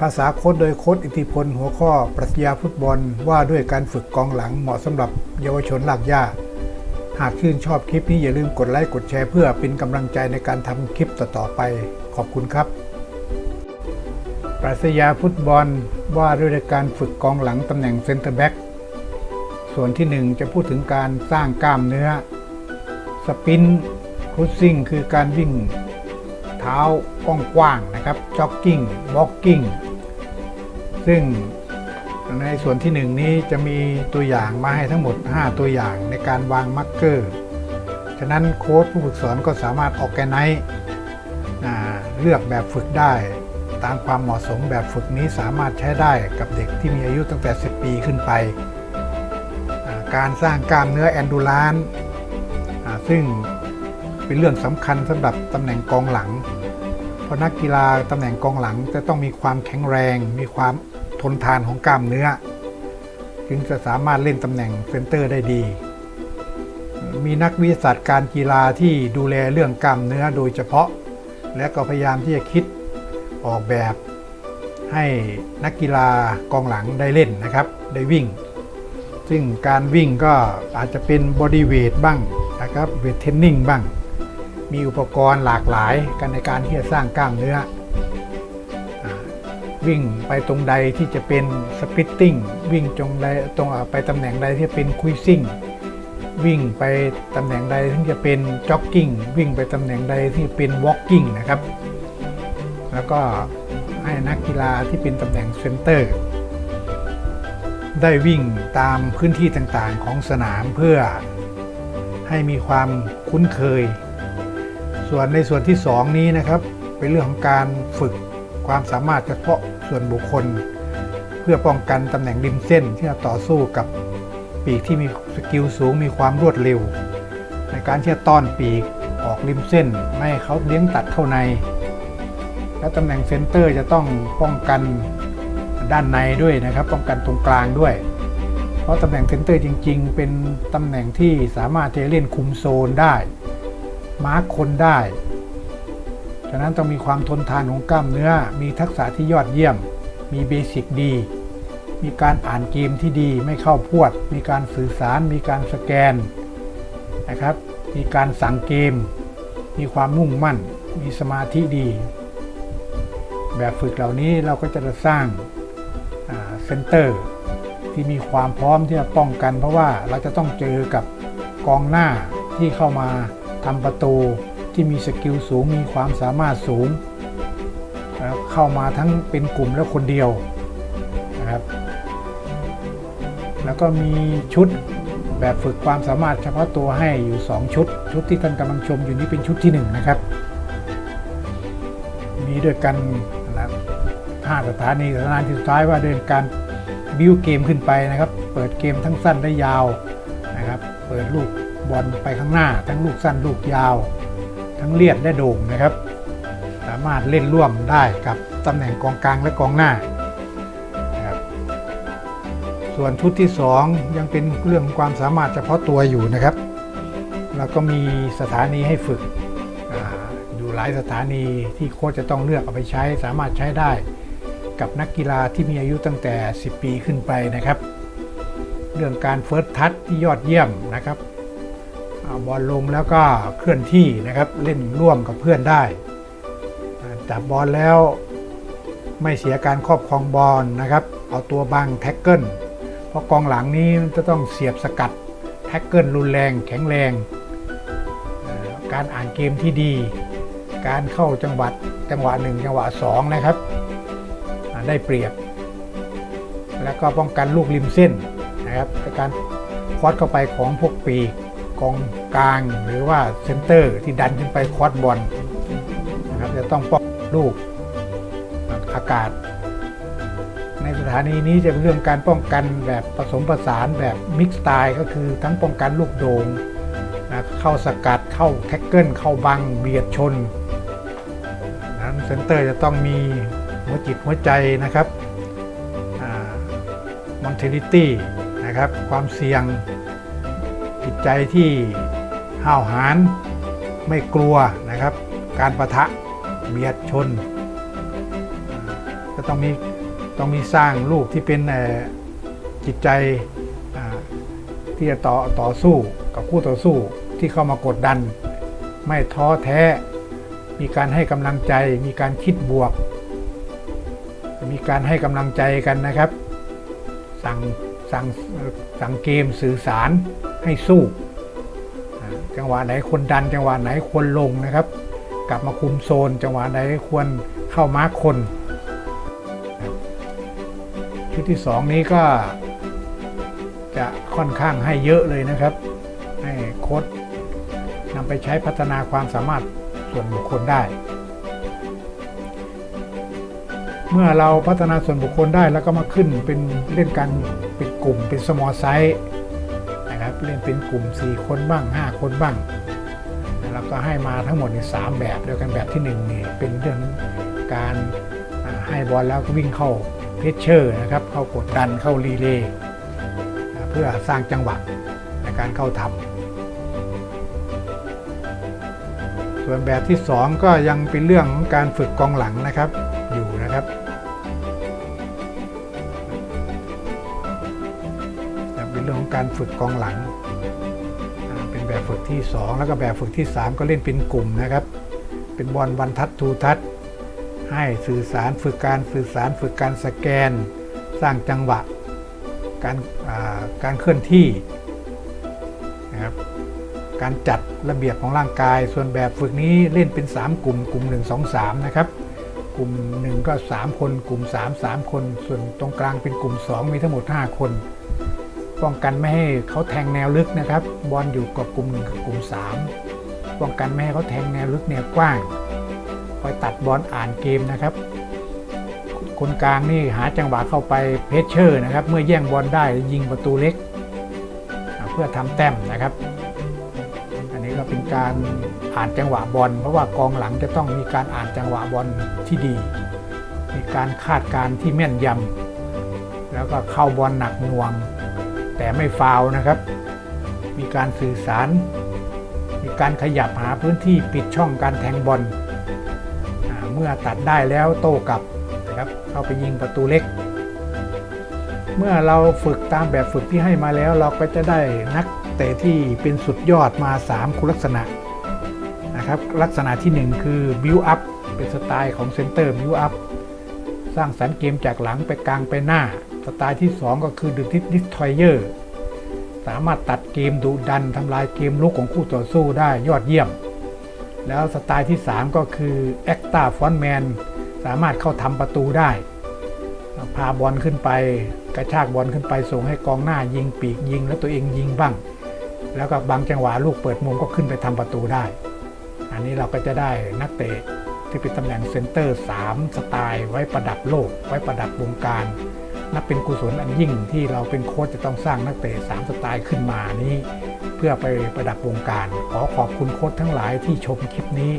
ภาษาโค้ดโดยโค้ดอิทธิพล หัวข้อปรัชญาฟุตบอลว่าด้วยการฝึกกองหลังเหมาะสำหรับเยาวชนลากย่าหากชื่นชอบคลิปนี้อย่าลืมกดไลค์กดแชร์เพื่อเป็นกำลังใจในการทำคลิปต่อๆไป ขอบคุณครับ ปรัชญาฟุตบอลว่าด้วยการฝึกกองหลังตำแหน่งเซนเตอร์แบ็กส่วนที่ 1 จะพูดถึงการสร้างกล้ามเนื้อ สปินครุซซิ่งคือการวิ่งเท้ากว้างๆนะครับจ็อกกิ้งบ็อกกิ้ง ซึ่งในส่วนที่ 1 นี้จะมีตัวอย่างมาให้ทั้งหมด 5 ตัวอย่างในการวางมาร์กเกอร์ ฉะนั้นโค้ชผู้ฝึกสอนก็สามารถออกแกไนต์เลือกแบบฝึกได้ ตามความเหมาะสมแบบฝึกนี้สามารถใช้ได้กับเด็กที่มีอายุตั้งแต่ 10 ปีขึ้นไป การสร้างกล้ามเนื้อแอนดูลานซึ่งเป็นเรื่องสำคัญสำหรับตำแหน่งกองหลัง เพราะนักกีฬาตำแหน่งกองหลังจะต้องมีความแข็งแรง มีความทนทานของกล้ามเนื้อ จึงจะสามารถเล่นตำแหน่งเซนเตอร์ได้ดี มีนักวิทยาศาสตร์การกีฬาที่ดูแลเรื่องกล้ามเนื้อโดยเฉพาะ และก็พยายามที่จะคิดออกแบบให้นักกีฬากองหลังได้เล่นนะครับ ได้วิ่ง ซึ่งการวิ่งก็อาจจะเป็นบอดี้เวทบ้างนะครับเวทเทรนนิ่งบ้าง มีอุปกรณ์หลากหลายกันในการที่จะสร้างกล้ามเนื้ออวิ่งไปตรงใดที่จะเป็นสปิตติ้งวิ่งตรงใดตรงไปตำแหน่งใดที่จะเป็นคุยซิ่งวิ่งไปตำแหน่งใดที่จะเป็นจ็อกกิ้งวิ่งไปตำแหน่งใดที่เป็นวอล์กกิ้งนะครับ แล้วก็ให้นักกีฬาที่เป็นตำแหน่งเซนเตอร์ ได้วิ่งตามพื้นที่ต่างๆของสนามเพื่อให้มีความคุ้นเคย ส่วนในส่วนที่ 2 นี้นะครับ เป็นเรื่องของการฝึกความสามารถเฉพาะส่วนบุคคล เพื่อป้องกันตำแหน่งริมเส้นที่จะต่อสู้กับปีกที่มีสกิลสูงมีความรวดเร็ว ในการที่จะต้อนปีกออกริมเส้น ไม่ให้เขาเลี้ยงตัดเข้าใน และตำแหน่งเซนเตอร์จะต้องป้องกันด้านในด้วยนะครับ ป้องกันตรงกลางด้วย เพราะตำแหน่งเซนเตอร์จริง ๆ เป็นตำแหน่งที่สามารถจะเล่นคุมโซนได้ มาร์คคนได้ ฉะนั้นต้องมีความทนทานของกล้ามเนื้อ มีทักษะที่ยอดเยี่ยม มีเบสิกดี มีการอ่านเกมที่ดี ไม่เข้าพวด มีการสื่อสาร มีการสแกนนะครับ มีการสั่งเกม มีความมุ่งมั่น มีสมาธิดี แบบฝึกเหล่านี้เราก็จะสร้างเซนเตอร์ที่มีความพร้อมที่จะป้องกัน เพราะว่าเราจะต้องเจอกับกองหน้าที่เข้ามา ทำประตูที่มีสกิลสูงมีความสามารถสูง เข้ามาทั้งเป็นกลุ่มและคนเดียวนะครับ แล้วก็มีชุดแบบฝึกความสามารถเฉพาะตัวให้อยู่ 2 ชุด ชุดที่ท่านกำลังชมอยู่นี้เป็นชุดที่ 1 นะครับ มีด้วยกันนะห้าสถานีสถานีสุดท้ายว่าเดินการบิวเกมขึ้นไปนะครับ เปิดเกมทั้งสั้นและยาวนะครับ เปิดลูก บอลไปข้างหน้า ทั้งลูกสั้นลูกยาว ทั้งเลียดและโด่งนะครับ สามารถเล่นร่วมได้กับตำแหน่งกองกลางและกองหน้านะครับส่วนชุดที่ 2 ยังเป็นเรื่องความสามารถเฉพาะตัวอยู่นะครับ แล้วก็มีสถานีให้ฝึกอยู่หลายสถานีที่โค้ชจะต้องเลือกเอาไปใช้สามารถใช้ได้กับนักกีฬาที่มีอายุตั้งแต่ 10 ปีขึ้นไปนะครับ เรื่องการเฟิร์สทัชที่ยอดเยี่ยมนะครับ บอลลงแล้วก็เคลื่อนที่นะครับเล่นร่วมกับเพื่อนได้จับบอลแล้วไม่เสียการครอบครองบอลนะครับ เอาตัวบังแท็กเกิลเพราะกองหลังนี้จะต้องเสียบสกัดแท็กเกิลรุนแรงแข็งแรง การอ่านเกมที่ดี การเข้าจังหวัดจังหวะหนึ่งจังหวะสองนะครับ ได้เปรียบ แล้วก็ป้องกันลูกริมเส้นนะครับการคอดเข้าไปของพวกปีก กองกลางหรือว่าเซนเตอร์ที่ดันขึ้นไปคอร์ดบอลนะครับจะต้องป้องลูกอากาศ ในสถานีนี้จะเป็นเรื่องการป้องกันแบบผสมผสานแบบมิกซ์สไตล์ก็คือทั้งป้องกันลูกโดง่งเข้าสกัดเข้าแท็กเกิลเข้าบังเบียดชนนั้นเซนเตอร์จะต้องมีหัวจิตหัวใจนะครับมอนเทลิตี้นะครับความเสี่ยง จิตใจที่ห้าวหาญไม่กลัวนะครับ การประทะเบียดชน ก็ต้องมีต้องมีสร้างลูกที่เป็นเอ่อจิตใจที่จะต่อต่อสู้กับคู่ต่อสู้ที่เข้ามากดดัน ไม่ท้อแท้ มีการให้กำลังใจ มีการคิดบวก มีการให้กำลังใจกันนะครับ สั่งสั่งสั่งเกมสื่อสาร ให้สู้ จังหวะไหนควรดัน จังหวะไหนควรลงนะครับ กลับมาคุมโซน จังหวะไหนควรเข้ามาร์คคนชุดที่สองนี้ก็จะค่อนข้างให้เยอะเลยนะครับ ให้โค้ดนำไปใช้พัฒนาความสามารถส่วนบุคคลได้ เมื่อเราพัฒนาส่วนบุคคลได้แล้วก็มาขึ้นเป็นเล่นกันเป็นกลุ่มเป็นสมอลไซส์ เล่นเป็นกลุ่ม 4 คนบ้าง 5 คนบ้าง แล้วก็ให้มาทั้งหมดในสามแบบโดยกันแบบที่1นี่เป็นเรื่องการให้บอลแล้วก็วิ่งเข้าเพชเชอร์นะครับ เข้ากดดันเข้ารีเลย์เพื่อสร้างจังหวะในการเข้าทำส่วนแบบที่ 2 ก็ยังเป็นเรื่องของการฝึกกองหลังนะครับอยู่นะครับ เป็นเรื่องของการฝึกกองหลัง เป็นแบบฝึกที่ 2 แล้วก็แบบฝึกที่ 3 ก็เล่นเป็นกลุ่มนะครับ เป็นบอลวันทัดทูทัดให้สื่อสารฝึกการสื่อสารฝึกการสแกน สร้างจังหวะ การการเคลื่อนที่นะครับการจัดระเบียบของร่างกาย ส่วนแบบฝึกนี้เล่นเป็น 3 กลุ่ม กลุ่ม 1 2 3 นะครับ กลุ่ม 1 ก็ 3 คน กลุ่ม 3 3 คน ส่วนตรงกลางเป็นกลุ่ม 2 มีทั้งหมด 5 คน ป้องกันไม่ให้เขาแทงแนวลึกนะครับ บอลอยู่กับกลุ่มหนึ่งกับกลุ่ม 3 ป้องกันไม่ให้เขาแทงแนวลึกแนวกว้าง คอยตัดบอลอ่านเกมนะครับ คนกลางนี่หาจังหวะเข้าไปเพชเชอร์นะครับ เมื่อแย่งบอลได้ยิงประตูเล็ก เพื่อทำแต้มนะครับ อันนี้ก็เป็นการอ่านจังหวะบอล เพราะว่ากองหลังจะต้องมีการอ่านจังหวะบอลที่ดี มีการคาดการณ์ที่แม่นยำแล้วก็เข้าบอลหนักหน่วง แต่ไม่ฟาวนะครับ มีการสื่อสาร มีการขยับหาพื้นที่ปิดช่องการแทงบอลเมื่อตัดได้แล้วโต้กลับนะครับเข้าไปยิงประตูเล็ก เมื่อเราฝึกตามแบบฝึกที่ให้มาแล้ว เราก็จะได้นักเตะที่เป็นสุดยอดมา 3 คุณลักษณะนะครับลักษณะทีหนึ่1 คือ build up เป็นสไตล์ของเซนเตอร์ build up สร้างสรรค์เกมจากหลังไปกลางไปหน้า สไตล์ที่ 2 ก็คือ The Destroyer สามารถตัดเกมดุดันทำลายเกมลุกของคู่ต่อสู้ได้ยอดเยี่ยม แล้วสไตล์ที่ 3 ก็คือ Acta Frontman สามารถเข้าทำประตูได้ พาบอลขึ้นไปกระชากบอลขึ้นไปส่งให้กองหน้ายิงปีกยิง แล้วตัวเองยิงบ้าง แล้วก็บางจังหวะลูกเปิดมุมก็ขึ้นไปทำประตูได้ อันนี้เราก็จะได้นักเตะที่เป็นตำแหน่งเซนเตอร์ 3 สไตล์ไว้ประดับโลก ไว้ประดับวงการ นับเป็นกุศลอันยิ่งที่เราเป็นโค้ชจะต้องสร้างนักเตะ3สไตล์ขึ้นมานี้ เพื่อไปประดับวงการ ขอขอบคุณโค้ชทั้งหลายที่ชมคลิปนี้